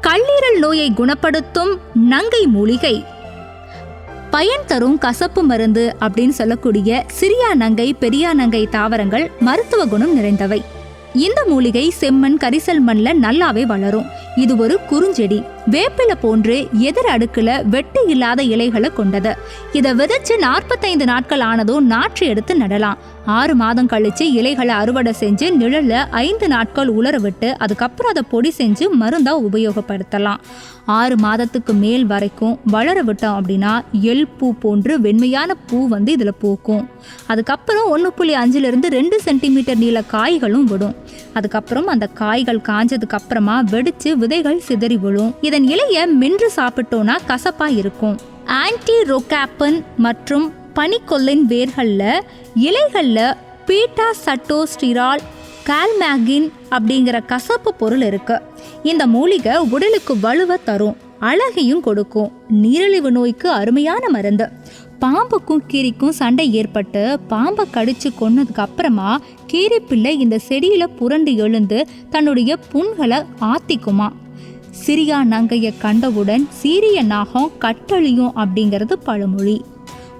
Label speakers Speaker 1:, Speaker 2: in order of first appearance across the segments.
Speaker 1: கல்லீரல் நோயை குணப்படுத்தும் நங்கை மூலிகை. பயன் தரும் கசப்பு மருந்து அப்படின்னு சொல்லக்கூடிய சிறியா நங்கை பெரியா நங்கை தாவரங்கள் மருத்துவ குணம் நிறைந்தவை. இந்த மூலிகை செம்மண் கரிசல் மண்ணில் நல்லாவே வளரும். இது ஒரு குறுஞ்செடி. வேப்பில போன்று எதிர் அடுக்குல வெட்டு இல்லாத இலைகளை கொண்டது. இதை விதைச்சு நாற்பத்தைந்து நாட்கள் ஆனதும் நாற்று எடுத்து நடலாம். ஆறு மாதம் கழிச்சு இலைகளை அறுவடை செஞ்சு நிழல்ல ஐந்து நாட்கள் உலர விட்டு அதுக்கப்புறம் அதை பொடி செஞ்சு மருந்தா உபயோகப்படுத்தலாம். ஆறு மாதத்துக்கு மேல் வரைக்கும் வளர விட்டோம் அப்படின்னா எல் பூ போன்று வெண்மையான பூ வந்து இதில் பூக்கும். அதுக்கப்புறம் ஒன்று புள்ளி அஞ்சுலேருந்து ரெண்டு சென்டிமீட்டர் நீள காய்களும் விடும். அதுக்கப்புறம் அந்த காய்கள் காஞ்சதுக்கு அப்புறமா வெடிச்சு விதைகள் சிதறி விழும். இதை இதன் இலையை மென்று சாப்பிட்டோன்னா கசப்பா இருக்கும். ஆன்டி ரொகாப்பன் மற்றும் பனிக்கொல்லின் வேர்களில் இலைகளில் பீட்டா சட்டோஸ்டிரால் கால்மேகின் அப்படிங்கிற கசப்பு பொருள் இருக்கு. இந்த மூலிகை உடலுக்கு வலுவை தரும் அழகையும் கொடுக்கும். நீரிழிவு நோய்க்கு அருமையான மருந்து. பாம்புக்கும் கீரிக்கும் சண்டை ஏற்பட்டு பாம்பை கடிச்சு கொன்னதுக்கு அப்புறமா கீரிப்பிள்ளை இந்த செடியில புரண்டு எழுந்து தன்னுடைய புண்களை ஆத்திக்குமா. சிரியா நங்கைய கண்டவுடன் சீரிய நாகம் கட்டழியும் அப்படிங்கிறது பழமொழி.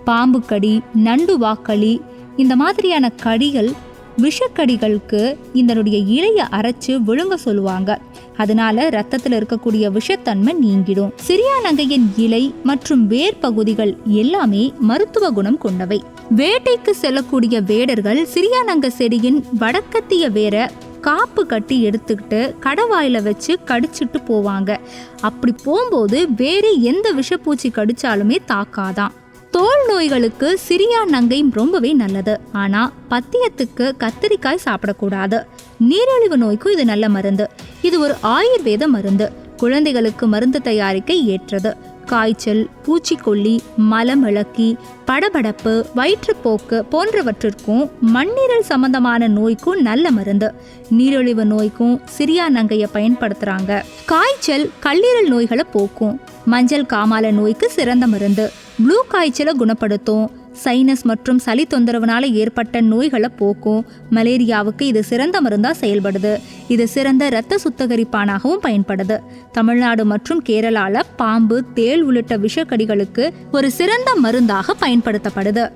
Speaker 1: பாம்புக்கடி நண்டு வாக்களி இந்த மாதிரியான கடிகள் விஷக்கடிகளுக்கு இதனுடைய இலையை அரைச்சு விழுங்க சொல்லுவாங்க. அதனால ரத்தத்தில் இருக்கக்கூடிய விஷத்தன்மை நீங்கிடும். சிரியா நங்கையின் இலை மற்றும் வேர் பகுதிகள் எல்லாமே மருத்துவ குணம் கொண்டவை. வேட்டைக்கு செல்லக்கூடிய வேடர்கள் சிரியா நங்க செடியின் வடக்கத்திய வேற காப்பு கட்டி எடுத்துக்கிட்டு கடவாயில் வச்சு கடிச்சிட்டு போவாங்க. அப்படி போகும்போது வேறு எந்த விஷப்பூச்சி கடிச்சாலுமே தாக்காதான் தோல் நோய்களுக்கு சிரியா நங்கை ரொம்பவே நல்லது. ஆனா பத்தியத்துக்கு கத்திரிக்காய் சாப்பிடக்கூடாது. நீரிழிவு நோய்க்கும் இது நல்ல மருந்து. இது ஒரு ஆயுர்வேத மருந்து. குழந்தைகளுக்கு மருந்து தயாரிக்க ஏற்றது. காய்ச்சல் பூச்சிக்கொல்லி மலமிளக்கி படபடப்பு வயிற்றுப்போக்கு போன்றவற்றிற்கும் மண்ணீரல் சம்பந்தமான நோய்க்கும் நல்ல மருந்து. நீரிழிவு நோய்க்கும் சிரியா நங்கையை பயன்படுத்துறாங்க. காய்ச்சல் கல்லீரல் நோய்களை போக்கும். மஞ்சள் காமால நோய்க்கு சிறந்த மருந்து. ப்ளூ காய்ச்சலை குணப்படுத்தும். சைனஸ் மற்றும் சளி தொந்தரவுனால ஏற்பட்ட நோய்களை போக்கும். மலேரியாவுக்கு இது சிறந்த மருந்தா செயல்படுது. இது சிறந்த இரத்த சுத்தகரிப்பானாகவும் பயன்படுது. தமிழ்நாடு மற்றும் கேரளால பாம்பு தேள் உள்ளிட்ட விஷக்கடிகளுக்கு ஒரு சிறந்த மருந்தாக பயன்படுத்தப்படுது.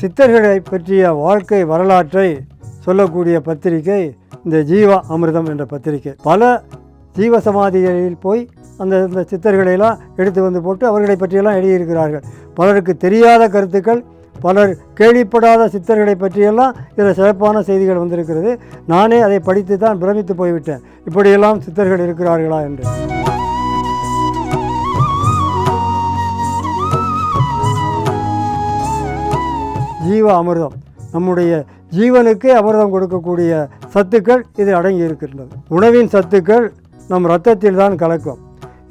Speaker 2: சித்தர்களை பற்றிய வாழ்க்கை வரலாற்றை சொல்லக்கூடிய பத்திரிகை இந்த ஜீவா அமிர்தம் என்ற பத்திரிகை. பல ஜீவ சமாதிகளில் போய் அந்த இந்த சித்தர்களையெல்லாம் எடுத்து வந்து போட்டு அவர்களை பற்றியெல்லாம் எழுதியிருக்கிறார்கள். பலருக்கு தெரியாத கருத்துக்கள் பலர் கேள்விப்படாத சித்தர்களை பற்றியெல்லாம் இதில் சிறப்பான செய்திகள் வந்திருக்கிறது. நானே அதை படித்து தான் பிரமித்து போய்விட்டேன். இப்படியெல்லாம் சித்தர்கள் இருக்கிறார்களா என்று. ஜீவ அமிர்தம். நம்முடைய ஜீவனுக்கு அமிர்தம் கொடுக்கக்கூடிய சத்துக்கள் இதில் அடங்கி இருக்கின்றது. உணவின் சத்துக்கள் நம் இரத்தத்தில் தான் கலக்கும்.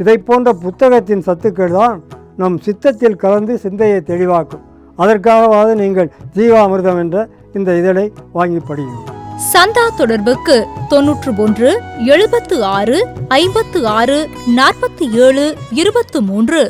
Speaker 2: இதை போன்ற புத்தகத்தின் சத்துக்கள் தான் நம் சித்தத்தில் கலந்து சிந்தையை தெளிவாக்கும். அதற்காகவாவது நீங்கள் ஜீவாமிர்தம் என்ற இந்த இதழை வாங்கி படியுங்கள்.
Speaker 1: சந்தா தொடர்புக்கு தொன்னூற்று ஒன்று எழுபத்து ஆறு ஐம்பத்து ஆறு நாற்பத்தி ஏழு இருபத்து மூன்று.